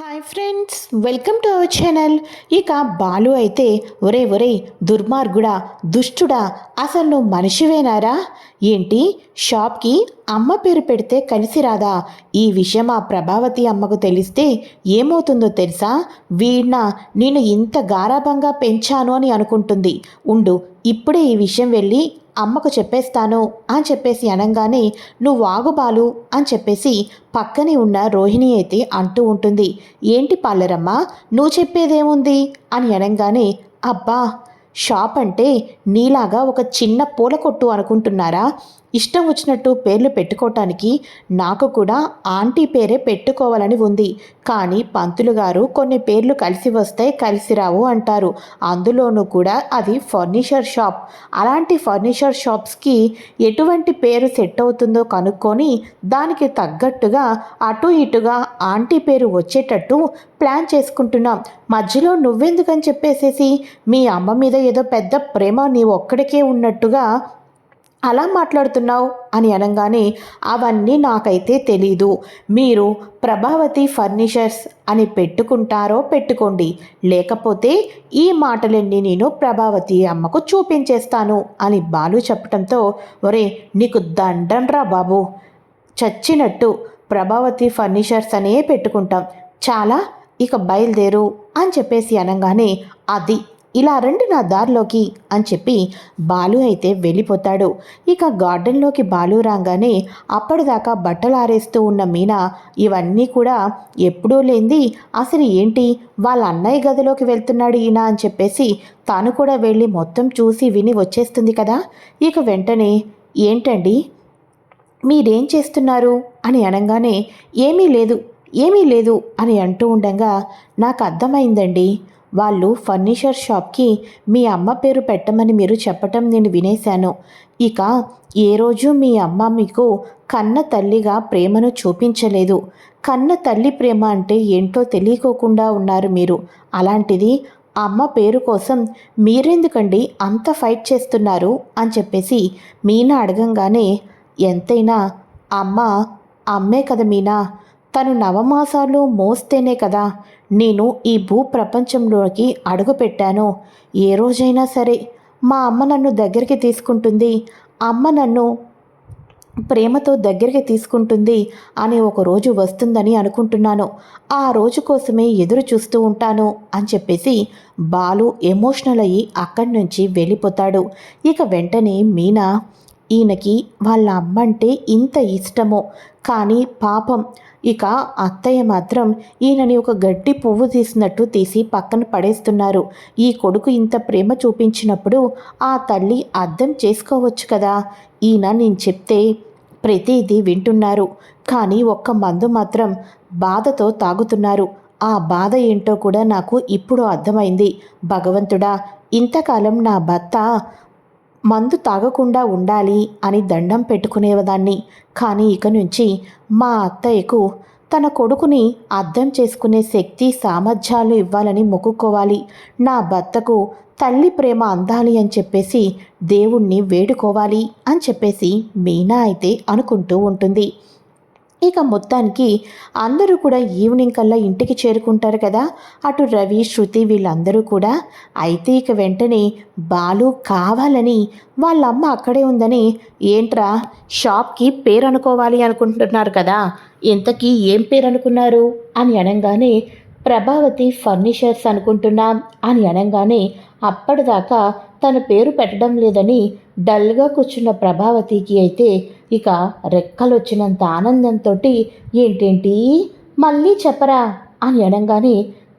Hi friends welcome to our channel ఇక బాలు అయితే ఒరే ఒరే దుర్మార్గుడా దుష్టుడా అసలు నువ్వు మనిషివేనారా? ఏంటి షాప్కి అమ్మ పేరు పెడితే కలిసి రాదా? ఈ విషయం ఆ ప్రభావతి అమ్మకు తెలిస్తే ఏమవుతుందో తెలుసా? వీణ నేను ఇంత గారాభంగా పెంచాను అని అనుకుంటుంది. ఉండు ఇప్పుడే ఈ విషయం వెళ్ళి అమ్మకు చెప్పేస్తాను అని చెప్పేసి అనగానే నువ్వు ఆగుబాలు అని చెప్పేసి పక్కనే ఉన్న రోహిణి అయితే అంటూ ఉంటుంది. ఏంటి పాలరమ్మ నువ్వు చెప్పేదేముంది? అని అనగానే అబ్బా షాప్ అంటే నీలాగా ఒక చిన్న పూల కొట్టు అనుకుంటున్నారా? ఇష్టం వచ్చినట్టు పేర్లు పెట్టుకోవటానికి నాకు కూడా ఆంటీ పేరే పెట్టుకోవాలని ఉంది. కానీ పంతులు గారు కొన్ని పేర్లు కలిసి వస్తే కలిసి రావు అంటారు. అందులోనూ కూడా అది ఫర్నిచర్ షాప్. అలాంటి ఫర్నిచర్ షాప్స్కి ఎటువంటి పేరు సెట్ అవుతుందో కనుక్కొని దానికి తగ్గట్టుగా అటు ఇటుగా ఆంటీ పేరు వచ్చేటట్టు ప్లాన్ చేసుకుంటున్నాం. మధ్యలో నువ్వెందుకని చెప్పేసేసి మీ అమ్మ మీద ఏదో పెద్ద ప్రేమ నీ ఒక్కడికే ఉన్నట్టుగా అలా మాట్లాడుతున్నావు అని అనగానే అవన్నీ నాకైతే తెలీదు. మీరు ప్రభావతి ఫర్నిచర్స్ అని పెట్టుకుంటారో పెట్టుకోండి. లేకపోతే ఈ మాటలన్నీ నేను ప్రభావతి అమ్మకు చూపించేస్తాను అని బాలు చెప్పడంతో ఒరే నీకు దండంరా బాబు. చచ్చినట్టు ప్రభావతి ఫర్నిచర్స్ అనే పెట్టుకుంటాం. చాలా ఇక బయలుదేరు అని చెప్పేసి అనగానే అది ఇలా రండి నా దారిలోకి అని చెప్పి బాలు అయితే వెళ్ళిపోతాడు. ఇక గార్డెన్లోకి బాలు రాగానే అప్పటిదాకా బట్టలు ఆరేస్తూ ఉన్న మీనా ఇవన్నీ కూడా ఎప్పుడూ లేంది. అసలు ఏంటి? వాళ్ళ అన్నయ్య గదిలోకి వెళ్తున్నాడు ఈయన అని చెప్పేసి తాను కూడా వెళ్ళి మొత్తం చూసి విని వచ్చేస్తుంది కదా. ఇక వెంటనే ఏంటండి? మీరేం చేస్తున్నారు? అని అనగానే ఏమీ లేదు. ఏమీ లేదు అని అంటూ ఉండగా నాకు అర్థమైందండి. వాళ్ళు ఫర్నిచర్ షాప్కి మీ అమ్మ పేరు పెట్టమని మీరు చెప్పటం నేను వినేశాను. ఇక ఏ రోజు మీ అమ్మ మీకు కన్న తల్లిగా ప్రేమను చూపించలేదు. కన్న తల్లి ప్రేమ అంటే ఏంటో తెలియకోకుండా ఉన్నారు మీరు. అలాంటిది అమ్మ పేరు కోసం మీరెందుకండి అంత ఫైట్ చేస్తున్నారు? అని చెప్పేసి మీనా అడగంగానే ఎంతైనా అమ్మ అమ్మే కదా మీనా. తను నవమాసాలు మోస్తేనే కదా. నేను ఈ భూ ప్రపంచంలోకి అడుగుపెట్టాను. ఏ రోజైనా సరే మా అమ్మ నన్ను దగ్గరికి తీసుకుంటుంది. అమ్మ నన్ను ప్రేమతో దగ్గరికి తీసుకుంటుంది అని ఒక రోజు వస్తుందని అనుకుంటున్నాను. ఆ రోజు కోసమే ఎదురు చూస్తూ ఉంటాను అని చెప్పేసి బాలు ఎమోషనల్ అయ్యి అక్కడి నుంచి వెళ్ళిపోతాడు. ఇక వెంటనే మీనా ఈయనకి వాళ్ళ అమ్మ అంటే ఇంత ఇష్టమో కానీ పాపం ఇక అత్తయ్య మాత్రం ఈయనని ఒక గడ్డి పువ్వు తీసినట్టు తీసి పక్కన పడేస్తున్నారు. ఈ కొడుకు ఇంత ప్రేమ చూపించినప్పుడు ఆ తల్లి అర్థం చేసుకోవచ్చు కదా? ఈయన నేను చెప్తే ప్రతిదీ వింటున్నారు. కానీ ఒక్క మందు మాత్రం బాధతో తాగుతున్నారు. ఆ బాధ ఏంటో కూడా నాకు ఇప్పుడు అర్థమైంది. భగవంతుడా ఇంతకాలం నా భర్త మందు తాగకుండా ఉండాలి అని దండం పెట్టుకునేదాన్ని కానీ ఇక నుంచి మా అత్తయ్యకు తన కొడుకుని అర్థం చేసుకునే శక్తి సామర్థ్యాలు ఇవ్వాలని మొక్కుకోవాలి. నా భర్తకు తల్లి ప్రేమ అందాలి అని చెప్పేసి దేవుణ్ణి వేడుకోవాలి అని చెప్పేసి మీనా అయితే అనుకుంటూ ఉంటుంది. ఇక మొత్తానికి అందరూ కూడా ఈవినింగ్ కల్లా ఇంటికి చేరుకుంటారు కదా. అటు రవి శృతి వీళ్ళందరూ కూడా. అయితే ఇక వెంటనే బాలు కావాలని వాళ్ళమ్మ అక్కడే ఉందని ఏంట్రా షాప్కి పేరు అనుకోవాలి అనుకుంటున్నారు కదా. ఇంతకీ ఏం పేరు అనుకున్నారు అని అనగానే ప్రభావతి ఫర్నిచర్స్ అనుకుంటున్నాం అని అనగానే అప్పటిదాకా తన పేరు పెట్టడం లేదని డల్గా కూర్చున్న ప్రభావతికి అయితే ఇక రెక్కలొచ్చినంత ఆనందంతో ఏంటేంటి? మళ్ళీ చెప్పరా? అని అనగానే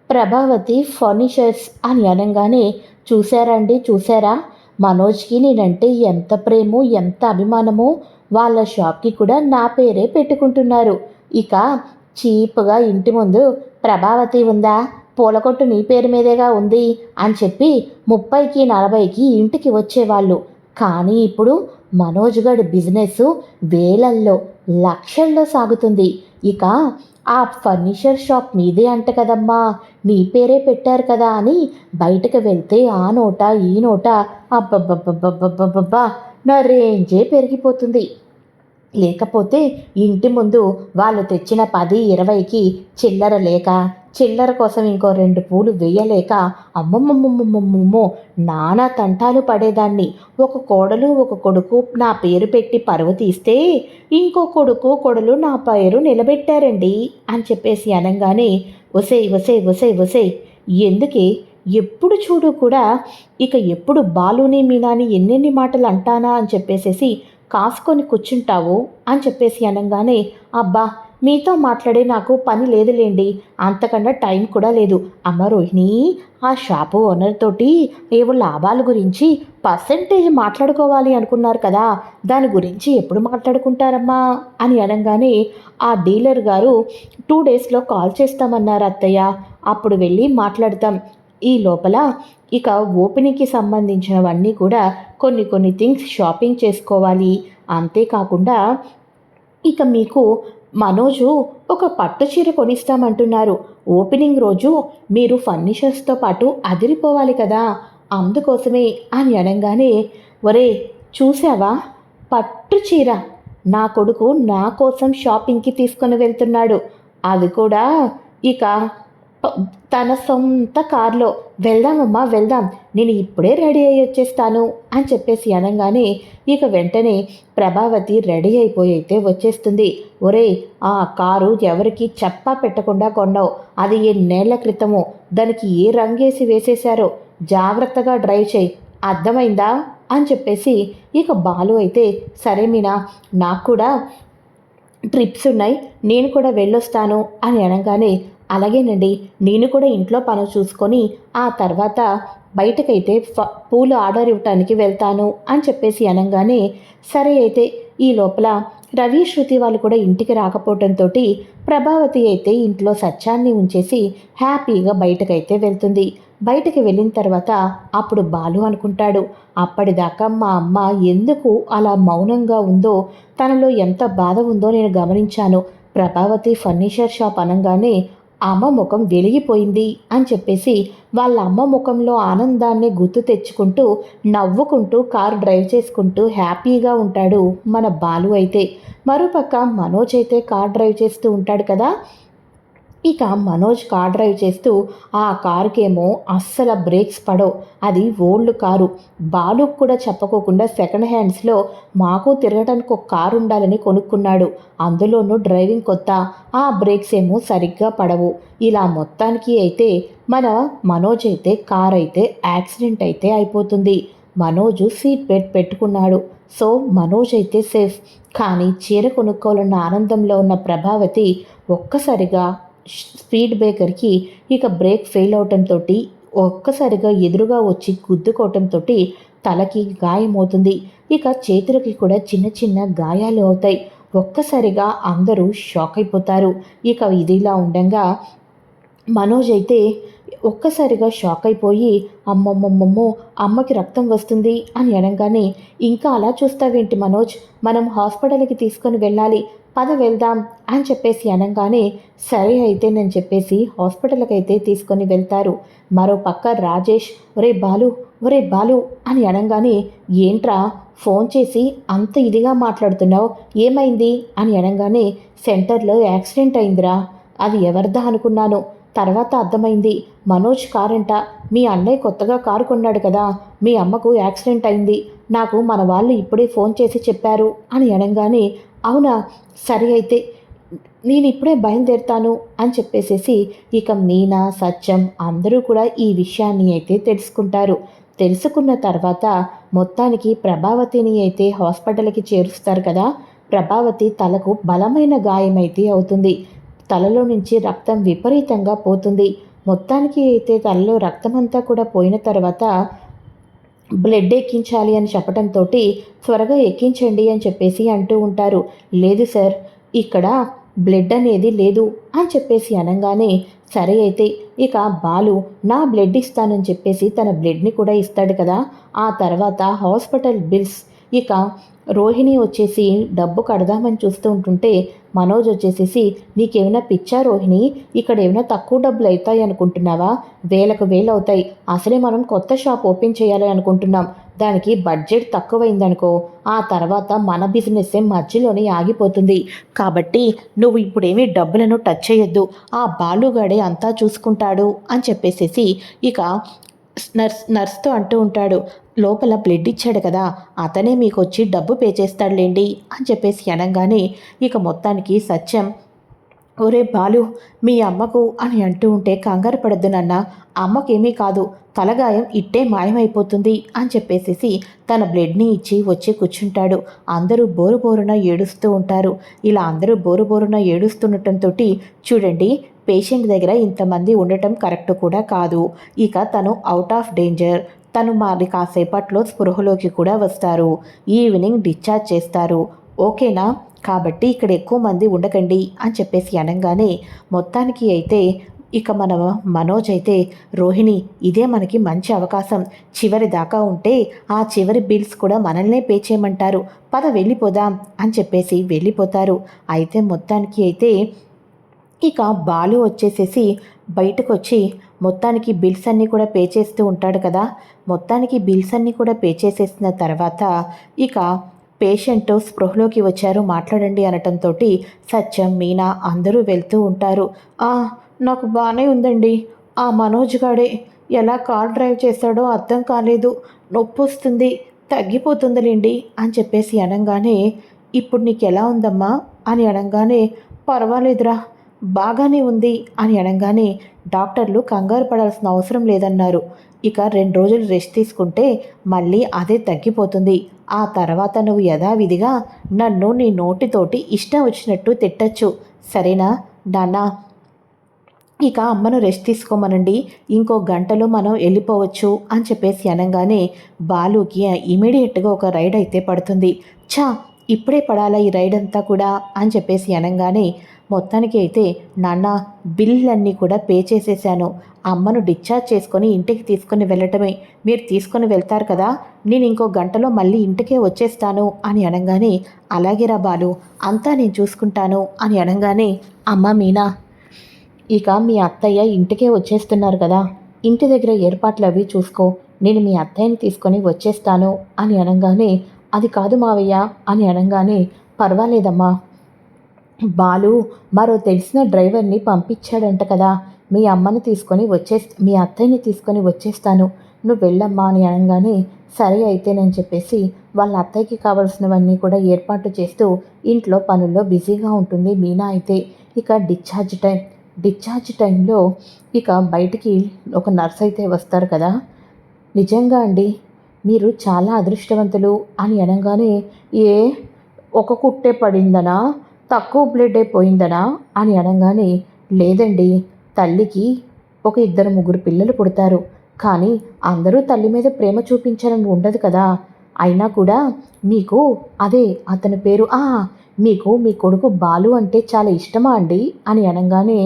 ప్రభావతి ఫర్నిచర్స్ అని అనగానే చూశారండి చూసారా మనోజ్కి నేనంటే ఎంత ప్రేమో ఎంత అభిమానమో వాళ్ళ షాప్కి కూడా నా పేరే పెట్టుకుంటున్నారు. ఇక చీప్గా ఇంటి ముందు ప్రభావతి ఉందా? పూలకొట్టు నీ పేరు మీదేగా ఉంది అని చెప్పి ముప్పైకి నలభైకి ఇంటికి వచ్చేవాళ్ళు. కానీ ఇప్పుడు మనోజ్ గడ్ బిజినెస్ వేలల్లో లక్షల్లో సాగుతుంది. ఇక ఆ ఫర్నిచర్ షాప్ మీదే అంట కదమ్మా నీ పేరే పెట్టారు కదా అని బయటకు వెళ్తే ఆ నోట ఈ నోట అబ్బబ్బబ్బబ్బబ్బబ్బబ్బా నా రేంజే పెరిగిపోతుంది. లేకపోతే ఇంటి ముందు వాళ్ళు తెచ్చిన పది ఇరవైకి చిల్లర లేక చిల్లర కోసం ఇంకో రెండు పూలు వేయలేక అమ్మమ్మమ్మమ్మమ్మమ్మో నానా తంటాలు పడేదాన్ని. ఒక కోడలు ఒక కొడుకు నా పేరు పెట్టి పరువు తీస్తే ఇంకో కొడుకు కొడలు నా పేరు నిలబెట్టారండి అని చెప్పేసి అనగానే ఒసే ఒసే ఒసే ఒసే ఎందుకే? ఎప్పుడు చూడు కూడా ఇక ఎప్పుడు బాలుని మీనాని ఎన్నెన్ని మాటలు అంటానా అని చెప్పేసేసి కాసుకొని కూర్చుంటావు అని చెప్పేసి అనగానే అబ్బా మీతో మాట్లాడే నాకు పని లేదులేండి. అంతకన్నా టైం కూడా లేదు. అమ్మ రోహిణి ఆ షాపు ఓనర్ తోటి ఏవో లాభాల గురించి పర్సంటేజ్ మాట్లాడుకోవాలి అనుకున్నారు కదా. దాని గురించి ఎప్పుడు మాట్లాడుకుంటారమ్మా? అని అనగానే ఆ డీలర్ గారు టూ డేస్లో కాల్ చేస్తామన్నారు అత్తయ్య. అప్పుడు వెళ్ళి మాట్లాడతాం. ఈ లోపల ఇక ఓపెనింగ్కి సంబంధించినవన్నీ కూడా కొన్ని కొన్ని థింగ్స్ షాపింగ్ చేసుకోవాలి. అంతేకాకుండా ఇక మీకు మనోజు ఒక పట్టు చీర కొనిస్తామంటున్నారు. ఓపెనింగ్ రోజు మీరు ఫర్నిచర్స్తో పాటు అదిరిపోవాలి కదా. అందుకోసమే అని అనగానే ఒరే చూసావా పట్టు చీర నా కొడుకు నా కోసం షాపింగ్కి తీసుకొని వెళ్తున్నాడు. అది కూడా ఇక తన సొంత కార్లో వెళ్దామమ్మా వెళ్దాం నేను ఇప్పుడే రెడీ అయ్యి వచ్చేస్తాను అని చెప్పేసి అనగానే ఇక వెంటనే ప్రభావతి రెడీ అయిపోయి అయితే వచ్చేస్తుంది. ఒరే ఆ కారు ఎవరికి చెప్పా పెట్టకుండా కొన్నావు. అది ఎన్నేళ్ళ క్రితము. దానికి ఏ రంగేసి వేసేశారో. జాగ్రత్తగా డ్రైవ్ చేయి. అర్థమైందా? అని చెప్పేసి ఇక బాలు అయితే సరే మీనా నాకు కూడా ట్రిప్స్ ఉన్నాయి. నేను కూడా వెళ్ళొస్తాను అని అనగానే అలాగేనండి నేను కూడా ఇంట్లో పనులు చూసుకొని ఆ తర్వాత బయటకైతే ఫ- పూలు ఆర్డర్ ఇవ్వటానికి వెళ్తాను అని చెప్పేసి అనగానే సరే అయితే ఈ లోపల రవి శృతి వాళ్ళు కూడా ఇంటికి రాకపోవడంతో ప్రభావతి అయితే ఇంట్లో సత్యాన్ని ఉంచేసి హ్యాపీగా బయటకైతే వెళ్తుంది. బయటకు వెళ్ళిన తర్వాత అప్పుడు బాలు అనుకుంటాడు అప్పటిదాకా మా అమ్మ ఎందుకు అలా మౌనంగా ఉందో తనలో ఎంత బాధ ఉందో నేను గమనించాను. ప్రభావతి ఫర్నిచర్ షాప్ అనగానే అమ్మ ముఖం వెలిగిపోయింది అని చెప్పేసి వాళ్ళ అమ్మ ముఖంలో ఆనందాన్ని గుర్తు తెచ్చుకుంటూ నవ్వుకుంటూ కారు డ్రైవ్ చేసుకుంటూ హ్యాపీగా ఉంటాడు మన బాలు అయితే. మరోపక్క మనోజ్ అయితే కార్ డ్రైవ్ చేస్తూ ఉంటాడు కదా. ఇక మనోజ్ కార్ డ్రైవ్ చేస్తూ ఆ కారుకేమో అస్సలు బ్రేక్స్ పడవు. అది ఓల్డ్ కారు. బాలుకు కూడా చెప్పకోకుండా సెకండ్ హ్యాండ్స్లో మాకు తిరగడానికి ఒక కారు ఉండాలని కొనుక్కున్నాడు. అందులోనూ డ్రైవింగ్ కొత్త. ఆ బ్రేక్స్ ఏమో సరిగ్గా పడవు. ఇలా మొత్తానికి అయితే మన మనోజ్ అయితే కార్ అయితే యాక్సిడెంట్ అయితే అయిపోతుంది. మనోజు సీట్ బెల్ట్ పెట్టుకున్నాడు. సో మనోజ్ అయితే సేఫ్. కానీ చీర కొనుక్కోవాలన్న ఆనందంలో ఉన్న ప్రభావతి ఒక్కసారిగా స్పీడ్ బ్రేకర్కి ఇక బ్రేక్ ఫెయిల్ అవటంతో ఒక్కసారిగా ఎదురుగా వచ్చి గుద్దుకోవటంతో తలకి గాయమవుతుంది. ఇక చేతులకి కూడా చిన్న చిన్న గాయాలు అవుతాయి. ఒక్కసారిగా అందరూ షాక్ అయిపోతారు. ఇక ఇదిలా ఉండగా మనోజ్ అయితే ఒక్కసారిగా షాక్ అయిపోయి అమ్మమ్మమ్మమ్మో అమ్మకి రక్తం వస్తుంది అని అనగానే ఇంకా అలా చూస్తావేంటి మనోజ్? మనం హాస్పిటల్కి తీసుకొని వెళ్ళాలి. పద వెళ్దాం అని చెప్పేసి అనగానే సరే అయితే నేను చెప్పేసి హాస్పిటల్కి అయితే తీసుకొని వెళ్తారు. మరో పక్క రాజేష్ ఒరే బాలు ఒరే బాలు అని అనగానే ఏంట్రా ఫోన్ చేసి అంత ఇదిగా మాట్లాడుతున్నావు ఏమైంది? అని అనగానే సెంటర్లో యాక్సిడెంట్ అయిందిరా. అది ఎవరిదా అనుకున్నాను. తర్వాత అర్థమైంది మనోజ్ కారంట. మీ అన్నయ్య కొత్తగా కారు కొన్నాడు కదా మీ అమ్మకు యాక్సిడెంట్ అయింది. నాకు మన వాళ్ళు ఇప్పుడే ఫోన్ చేసి చెప్పారు అని అనగానే అవునా? సరే అయితే నేను ఇప్పుడే బయలుదేరుతాను అని చెప్పేసేసి ఇక మీనా సత్యం అందరూ కూడా ఈ విషయాన్ని అయితే తెలుసుకుంటారు. తెలుసుకున్న తర్వాత మొత్తానికి ప్రభావతిని అయితే హాస్పిటల్కి చేరుస్తారు కదా? ప్రభావతి తలకు బలమైన గాయమైతే అవుతుంది. తలలో నుంచి రక్తం విపరీతంగా పోతుంది. మొత్తానికి అయితే తలలో రక్తమంతా కూడా పోయిన తర్వాత బ్లడ్ ఎక్కించాలి అని చెప్పడంతో త్వరగా ఎక్కించండి అని చెప్పేసి అంటూ ఉంటారు. లేదు సార్ ఇక్కడ బ్లడ్ అనేది లేదు అని చెప్పేసి అనగానే సరే అయితే ఇక బాలు నా బ్లడ్ ఇస్తానని చెప్పేసి తన బ్లడ్ని కూడా ఇస్తాడు కదా. ఆ తర్వాత హాస్పిటల్ బిల్స్. ఇక రోహిణి వచ్చేసి డబ్బు కడదామని చూస్తూ ఉంటుంటే మనోజ్ వచ్చేసేసి నీకేమైనా పిచ్చా రోహిణి? ఇక్కడ ఏమైనా తక్కువ డబ్బులు అవుతాయి అనుకుంటున్నావా? వేలకు వేలు అవుతాయి అసలే మనం కొత్త షాప్ ఓపెన్ చేయాలి అనుకుంటున్నాం. దానికి బడ్జెట్ తక్కువైందనుకో ఆ తర్వాత మన బిజినెస్ మధ్యలోనే ఆగిపోతుంది. కాబట్టి నువ్వు ఇప్పుడేమీ డబ్బులను టచ్ చేయొద్దు ఆ బాలుగాడే అంతా చూసుకుంటాడు అని చెప్పేసేసి ఇక నర్స్ నర్స్తో అంటూ ఉంటాడు లోపల బ్లడ్ ఇచ్చాడు కదా అతనే మీకు వచ్చి డబ్బు పే చేస్తాడులేండి అని చెప్పేసి అనగానే ఇక మొత్తానికి సత్యం ఒరే బాలు మీ అమ్మకు అని అంటూ ఉంటే కంగారు పడద్దు నాన్న అమ్మకేమీ కాదు తలగాయం ఇట్టే మాయమైపోతుంది అని చెప్పేసేసి తన బ్లడ్ని ఇచ్చి వచ్చి కూర్చుంటాడు. అందరూ బోరు బోరున ఏడుస్తూ ఉంటారు. ఇలా అందరూ బోరు బోరున ఏడుస్తుండటంతో చూడండి పేషెంట్ దగ్గర ఇంతమంది ఉండటం కరెక్ట్ కూడా కాదు. ఇక తను అవుట్ ఆఫ్ డేంజర్. తను మరి కాసేపట్లో స్పృహలోకి కూడా వస్తారు. ఈవినింగ్ డిశ్చార్జ్ చేస్తారు. ఓకేనా? కాబట్టి ఇక్కడ ఎక్కువ మంది ఉండకండి అని చెప్పేసి అనగానే మొత్తానికి అయితే ఇక మన మనోజ్ అయితే రోహిణి ఇదే మనకి మంచి అవకాశం. చివరి దాకా ఉంటే ఆ చివరి బిల్స్ కూడా మనల్నే పే చేయమంటారు. పద వెళ్ళిపోదాం అని చెప్పేసి వెళ్ళిపోతారు. అయితే మొత్తానికి అయితే ఇక బాలు వచ్చేసేసి బయటకు వచ్చి మొత్తానికి బిల్స్ అన్నీ కూడా పే చేస్తూ ఉంటాడు కదా. మొత్తానికి బిల్స్ అన్నీ కూడా పే చేసేసిన తర్వాత ఇక పేషెంట్ స్పృహలోకి వచ్చారు మాట్లాడండి అనటంతో సత్యం మీనా అందరూ వెళ్తూ ఉంటారు. నాకు బాగానే ఉందండి. ఆ మనోజ్ గాడే ఎలా కార్ డ్రైవ్ చేస్తాడో అర్థం కాలేదు. నొప్పి వస్తుంది తగ్గిపోతుందిలేండి అని చెప్పేసి అనగానే ఇప్పుడు నీకు ఎలా ఉందమ్మా? అని అనగానే పర్వాలేదురా. బాగానే ఉంది అని అనగానే డాక్టర్లు కంగారు పడాల్సిన అవసరం లేదన్నారు. ఇక రెండు రోజులు రెస్ట్ తీసుకుంటే మళ్ళీ అదే తగ్గిపోతుంది. ఆ తర్వాత నువ్వు యథావిధిగా నన్ను నీ నోటితోటి ఇష్టం వచ్చినట్టు తిట్టచ్చు. సరేనా? నాన్నా? ఇక అమ్మను రెస్ట్ తీసుకోమనండి. ఇంకో గంటలో మనం వెళ్ళిపోవచ్చు అని చెప్పేసి అనగానే బాలుకి ఇమీడియట్గా ఒక రైడ్ అయితే పడుతుంది. ఛా! ఇప్పుడే పడాలా ఈ రైడ్ అంతా కూడా? అని చెప్పేసి అనగానే మొత్తానికి అయితే నాన్న బిల్లన్నీ కూడా పే చేసేసాను. అమ్మను డిశ్చార్జ్ చేసుకొని ఇంటికి తీసుకొని వెళ్ళటమే. మీరు తీసుకుని వెళ్తారు కదా నేను ఇంకో గంటలో మళ్ళీ ఇంటికే వచ్చేస్తాను అని అనగానే అలాగే రా బాలు అంతా నేను చూసుకుంటాను అని అనగానే అమ్మ మీనా ఇక మీ అత్తయ్య ఇంటికే వచ్చేస్తున్నారు కదా ఇంటి దగ్గర ఏర్పాట్లు అవి చూసుకో. నేను మీ అత్తయ్యని తీసుకొని వచ్చేస్తాను అని అనగానే అది కాదు మావయ్య అని అనగానే పర్వాలేదమ్మా బాలు మరో తెలిసిన డ్రైవర్ని పంపించాడంట కదా. మీ అమ్మని తీసుకొని వచ్చే మీ అత్తయ్యని తీసుకొని వచ్చేస్తాను. నువ్వు వెళ్ళమ్మా అని అనగానే సరే అయితేనని చెప్పేసి వాళ్ళ అత్తయ్యకి కావాల్సినవన్నీ కూడా ఏర్పాటు చేస్తూ ఇంట్లో పనుల్లో బిజీగా ఉంటుంది మీనా అయితే. ఇక డిశ్చార్జ్ టైం డిశ్చార్జ్ టైంలో ఇక బయటికి ఒక నర్స్ అయితే వస్తారు కదా. నిజంగా అండి మీరు చాలా అదృష్టవంతులు అని అనగానే ఏ ఒక కుట్టే పడిందనా? తక్కువ బ్లడ్ అయిపోయిందనా అని అనగానే లేదండి తల్లికి ఒక ఇద్దరు ముగ్గురు పిల్లలు పుడతారు. కానీ అందరూ తల్లి మీద ప్రేమ చూపించాలని ఉండదు కదా. అయినా కూడా మీకు అదే అతని పేరు ఆ మీకు మీ కొడుకు బాలు అంటే చాలా ఇష్టమా అండి? అని అనగానే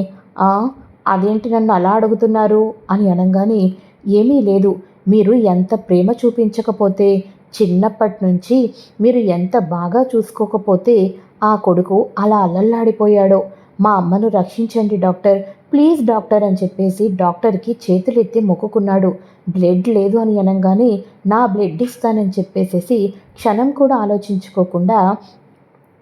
అదేంటి నన్ను అలా అడుగుతున్నారు? అని అనగానే ఏమీ లేదు. మీరు ఎంత ప్రేమ చూపించకపోతే చిన్నప్పటి నుంచి మీరు ఎంత బాగా చూసుకోకపోతే ఆ కొడుకు అలా అల్లల్లాడిపోయాడో. మా అమ్మను రక్షించండి డాక్టర్ ప్లీజ్ డాక్టర్ అని చెప్పేసి డాక్టర్కి చేతులెత్తి మొక్కుకున్నాడు. బ్లడ్ లేదు అని అనగానే నా బ్లడ్ ఇస్తానని చెప్పేసేసి క్షణం కూడా ఆలోచించుకోకుండా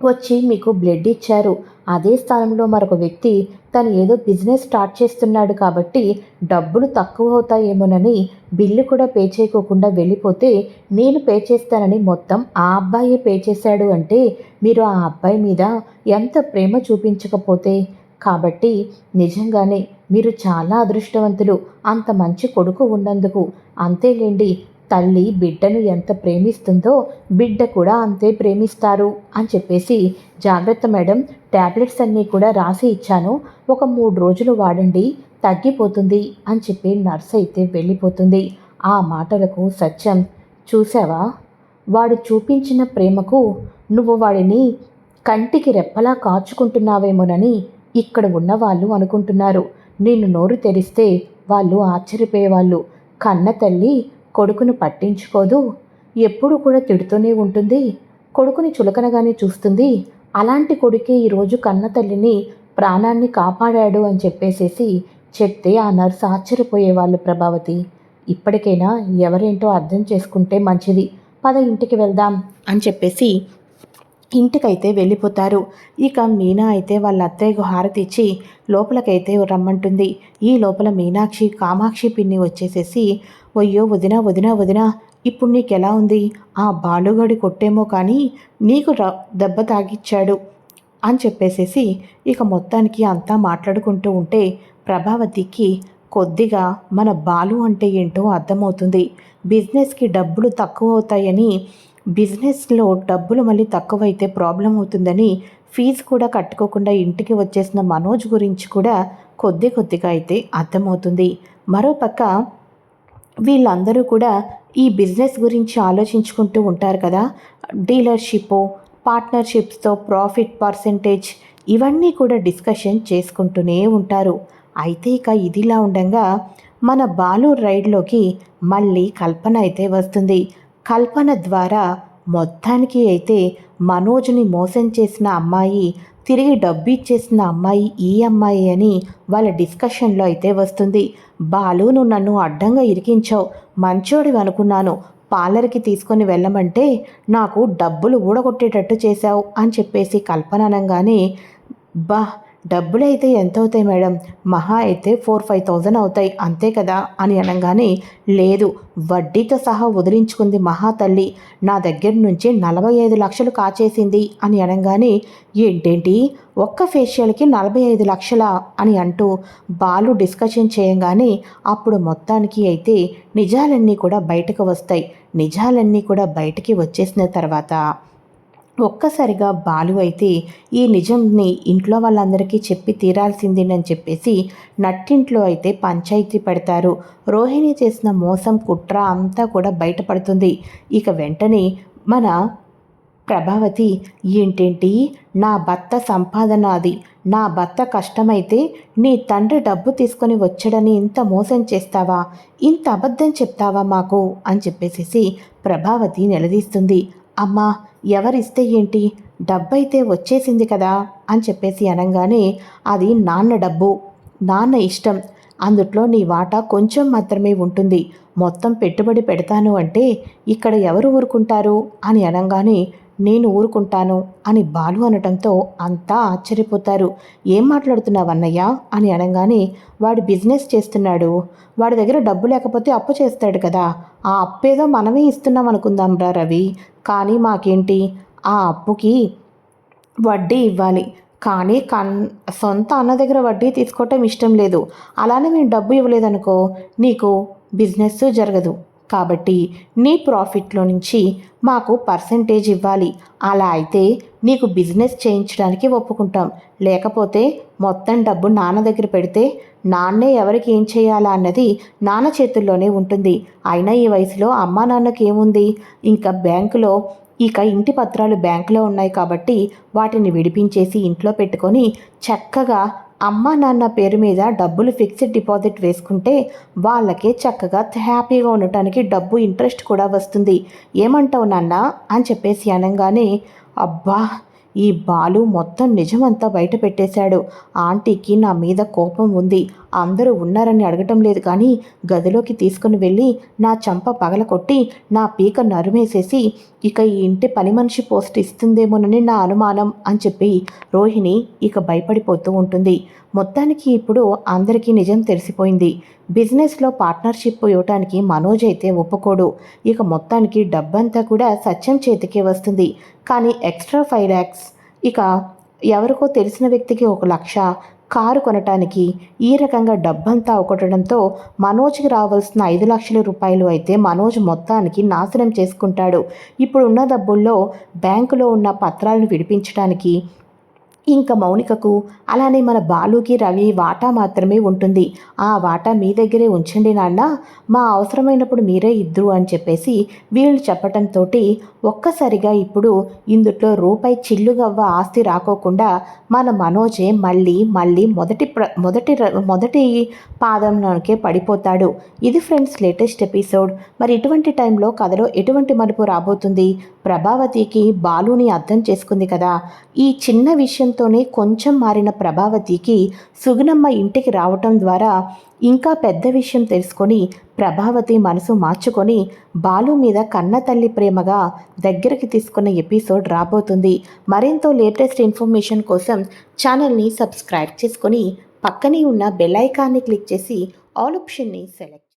వచ్చి మీకు బ్లడ్ ఇచ్చారు. అదే స్థానంలో మరొక వ్యక్తి తను ఏదో బిజినెస్ స్టార్ట్ చేస్తున్నాడు కాబట్టి డబ్బులు తక్కువ అవుతాయేమోనని బిల్లు కూడా పే చేయకోకుండా వెళ్ళిపోతే నేను పే చేస్తానని మొత్తం ఆ అబ్బాయే పే చేశాడు అంటే మీరు ఆ అబ్బాయి మీద ఎంత ప్రేమ చూపించకపోతే? కాబట్టి నిజంగానే మీరు చాలా అదృష్టవంతులు. అంత మంచి కొడుకు ఉన్నందుకు అంతేలేండి తల్లి బిడ్డను ఎంత ప్రేమిస్తుందో బిడ్డ కూడా అంతే ప్రేమిస్తారు అని చెప్పేసి జాగ్రత్త మేడం ట్యాబ్లెట్స్ అన్నీ కూడా రాసి ఇచ్చాను. ఒక మూడు రోజులు వాడండి తగ్గిపోతుంది అని చెప్పి నర్స్ అయితే వెళ్ళిపోతుంది. ఆ మాటలకు సత్యం. చూసావా వాడు చూపించిన ప్రేమకు నువ్వు వాడిని కంటికి రెప్పలా కాచుకుంటున్నావేమోనని ఇక్కడ ఉన్నవాళ్ళు అనుకుంటున్నారు. నేను నోరు తెరిస్తే వాళ్ళు ఆశ్చర్యపోయేవాళ్ళు. కన్న తల్లి కొడుకును పట్టించుకోదు. ఎప్పుడు కూడా తిడుతూనే ఉంటుంది. కొడుకుని చులకనగానే చూస్తుంది. అలాంటి కొడుకే ఈరోజు కన్న తల్లిని ప్రాణాన్ని కాపాడాడు అని చెప్పేసేసి చెప్తే ఆ నర్సు ఆశ్చర్యపోయేవాళ్ళు ప్రభావతి. ఇప్పటికైనా ఎవరేంటో అర్థం చేసుకుంటే మంచిది. పద ఇంటికి వెళ్దాం అని చెప్పేసి ఇంటికైతే వెళ్ళిపోతారు. ఇక మీనా అయితే వాళ్ళ అత్తయ్యకు హారతి ఇచ్చి లోపలకైతే రమ్మంటుంది. ఈ లోపల మీనాక్షి కామాక్షి పిన్ని వచ్చేసేసి అయ్యో వదినా వదినా వదినా ఇప్పుడు నీకెలా ఉంది? ఆ బాలుగడి కొట్టేమో కానీ నీకు దెబ్బ తాగిచ్చాడు అని చెప్పేసేసి ఇక మొత్తానికి అంతా మాట్లాడుకుంటూ ఉంటే ప్రభావతికి కొద్దిగా మన బాలు అంటే ఏంటో అర్థమవుతుంది. బిజినెస్కి డబ్బులు తక్కువ అవుతాయని బిజినెస్లో డబ్బులు మళ్ళీ తక్కువైతే ప్రాబ్లం అవుతుందని ఫీజు కూడా కట్టుకోకుండా ఇంటికి వచ్చేసిన మనోజ్ గురించి కూడా కొద్ది కొద్దిగా అయితే అర్థమవుతుంది. మరోపక్క వీళ్ళందరూ కూడా ఈ బిజినెస్ గురించి ఆలోచించుకుంటూ ఉంటారు కదా. డీలర్షిప్ పార్ట్నర్షిప్స్తో ప్రాఫిట్ పర్సంటేజ్ ఇవన్నీ కూడా డిస్కషన్ చేసుకుంటూనే ఉంటారు. అయితే ఇక ఇదిలా ఉండగా మన బాలు రైడ్లోకి మళ్ళీ కల్పన అయితే వస్తుంది. కల్పన ద్వారా మొత్తానికి అయితే మనోజ్ని మోసం చేసిన అమ్మాయి తిరిగి డబ్బు ఇచ్చేసిన అమ్మాయి ఈ అమ్మాయి అని వాళ్ళ డిస్కషన్లో అయితే వస్తుంది. బాలు నువ్వు నన్ను అడ్డంగా ఇరికించావు. మంచోడివి అనుకున్నాను. పార్లర్కి తీసుకొని వెళ్ళమంటే నాకు డబ్బులు ఊడగొట్టేటట్టు చేశావు అని చెప్పేసి కల్పన అనగానే బా డబ్బులు అయితే ఎంత అవుతాయి మేడం? మహా అయితే ఫోర్ ఫైవ్ థౌజండ్ అవుతాయి. అంతే కదా? అని అనగానే లేదు వడ్డీతో సహా వదిలించుకుంది మహా తల్లి. నా దగ్గర నుంచి నలభై ఐదు లక్షలు కాచేసింది అని అనగానే ఏంటేంటి? ఒక్క ఫేషియల్కి నలభై ఐదు లక్షల? అని అంటూ బాలు డిస్కషన్ చేయగానే అప్పుడు మొత్తానికి అయితే నిజాలన్నీ కూడా బయటకు వస్తాయి. నిజాలన్నీ కూడా బయటికి వచ్చేసిన తర్వాత ఒక్కసారిగా బాలు అయితే ఈ నిజంని ఇంట్లో వాళ్ళందరికీ చెప్పి తీరాల్సిందేనని చెప్పేసి నట్టింట్లో అయితే పంచాయతీ పెడతారు. రోహిణి చేసిన మోసం కుట్ర అంతా కూడా బయటపడుతుంది. ఇక వెంటనే మన ప్రభావతి ఏంటేంటి? నా భర్త సంపాదన అది. నా భర్త కష్టమైతే నీ తండ్రి డబ్బు తీసుకొని వచ్చాడని ఇంత మోసం చేస్తావా? ఇంత అబద్ధం చెప్తావా మాకు? అని చెప్పేసి ప్రభావతి నిలదీస్తుంది. అమ్మా ఎవరిస్తే ఏంటి? డబ్బైతే వచ్చేసింది కదా? అని చెప్పేసి అనగానే అది నాన్న డబ్బు నాన్న ఇష్టం. అందుట్లో నీ వాటా కొంచెం మాత్రమే ఉంటుంది. మొత్తం పెట్టుబడి పెడతాను అంటే ఇక్కడ ఎవరు ఊరుకుంటారు? అని అనగానే నేను ఊరుకుంటాను అని బాలు అనటంతో అంతా ఆశ్చర్యపోతారు. ఏం మాట్లాడుతున్నావన్నయ్యా అని అనగానే వాడు బిజినెస్ చేస్తున్నాడు. వాడి దగ్గర డబ్బు లేకపోతే అప్పు చేస్తాడు కదా. ఆ అప్పేదో మనమే ఇస్తున్నాం అనుకుందాం రా రవి. కానీ మాకేంటి? ఆ అప్పుకి వడ్డీ ఇవ్వాలి. కానీ కన్ సొంత అన్న దగ్గర వడ్డీ తీసుకోవటం ఇష్టం లేదు. అలానే మేము డబ్బు ఇవ్వలేదనుకో నీకు బిజినెస్ జరగదు. కాబట్టి నీ ప్రాఫిట్లో నుంచి మాకు పర్సంటేజ్ ఇవ్వాలి. అలా అయితే నీకు బిజినెస్ చేయించడానికి ఒప్పుకుంటాం. లేకపోతే మొత్తం డబ్బు నాన్న దగ్గర పెడితే నాన్నే ఎవరికి ఏం చేయాలా అన్నది నాన్న చేతుల్లోనే ఉంటుంది. అయినా ఈ వయసులో అమ్మా నాన్నకి ఏముంది? ఇంకా బ్యాంకులో ఇక ఇంటి పత్రాలు బ్యాంకులో ఉన్నాయి కాబట్టి వాటిని విడిపించేసి ఇంట్లో పెట్టుకొని చక్కగా అమ్మ నాన్న పేరు మీద డబ్బులు ఫిక్స్డ్ డిపాజిట్ వేసుకుంటే వాళ్ళకే చక్కగా హ్యాపీగా ఉండటానికి డబ్బు ఇంట్రెస్ట్ కూడా వస్తుంది. ఏమంటావు నాన్న? అని చెప్పేసి అనగానే అబ్బా ఈ బాలు మొత్తం నిజమంతా బయట పెట్టేశాడు. ఆంటీకి నా మీద కోపం ఉంది. అందరూ ఉన్నారని అడగటం లేదు కానీ గదిలోకి తీసుకుని వెళ్ళి నా చంప పగల కొట్టి నా పీక నరుమేసేసి ఇక ఈ ఇంటి పని మనిషి పోస్ట్ ఇస్తుందేమోనని నా అనుమానం అని చెప్పి రోహిణి ఇక భయపడిపోతూ ఉంటుంది. మొత్తానికి ఇప్పుడు అందరికీ నిజం తెలిసిపోయింది. బిజినెస్లో పార్ట్నర్షిప్ ఇవ్వటానికి మనోజ్ అయితే ఒప్పుకోడు. ఇక మొత్తానికి డబ్బంతా కూడా సత్యం చేతికే వస్తుంది. కానీ ఎక్స్ట్రా ఫైవ్ ల్యాక్స్ ఇక ఎవరికో తెలిసిన వ్యక్తికి ఒక లక్ష కారు కొనటానికి ఈ రకంగా డబ్బంతా ఒకటడంతో మనోజ్కి రావాల్సిన ఐదు లక్షల రూపాయలు అయితే మనోజ్ మొత్తానికి నాశనం చేసుకుంటాడు. ఇప్పుడు ఉన్న డబ్బుల్లో బ్యాంకులో ఉన్న పత్రాలను విడిపించడానికి ఇంకా మౌనికకు అలానే మన బాలుకి రవి వాటా మాత్రమే ఉంటుంది. ఆ వాటా మీ దగ్గరే ఉంచండి నాన్న. మా అవసరమైనప్పుడు మీరే ఇద్దరు అని చెప్పేసి వీళ్ళు చెప్పటంతో ఒక్కసారిగా ఇప్పుడు ఇందుట్లో రూపాయి చిల్లుగవ్వ ఆస్తి రాకోకుండా మన మనోజే మళ్ళీ మళ్ళీ మొదటి ప్ర మొదటి మొదటి పాదంలోకే పడిపోతాడు. ఇది ఫ్రెండ్స్ లేటెస్ట్ ఎపిసోడ్. మరి ఇటువంటి టైంలో కథలో ఎటువంటి మలుపు రాబోతుంది? ప్రభావతికి బాలుని అర్థం చేసుకుంది కదా. ఈ చిన్న విషయంతోనే కొంచెం మారిన ప్రభావతికి సుగుణమ్మ ఇంటికి రావటం ద్వారా ఇంకా పెద్ద విషయం తెలుసుకొని ప్రభావతి మనసు మార్చుకొని బాలు మీద కన్న తల్లి ప్రేమగా దగ్గరికి తీసుకున్న ఎపిసోడ్ రాబోతుంది. మరింత లేటెస్ట్ ఇన్ఫర్మేషన్ కోసం ఛానల్ని సబ్స్క్రైబ్ చేసుకొని పక్కనే ఉన్న బెల్ ఐకాన్ని క్లిక్ చేసి ఆల్ ఆప్షన్ని సెలెక్ట్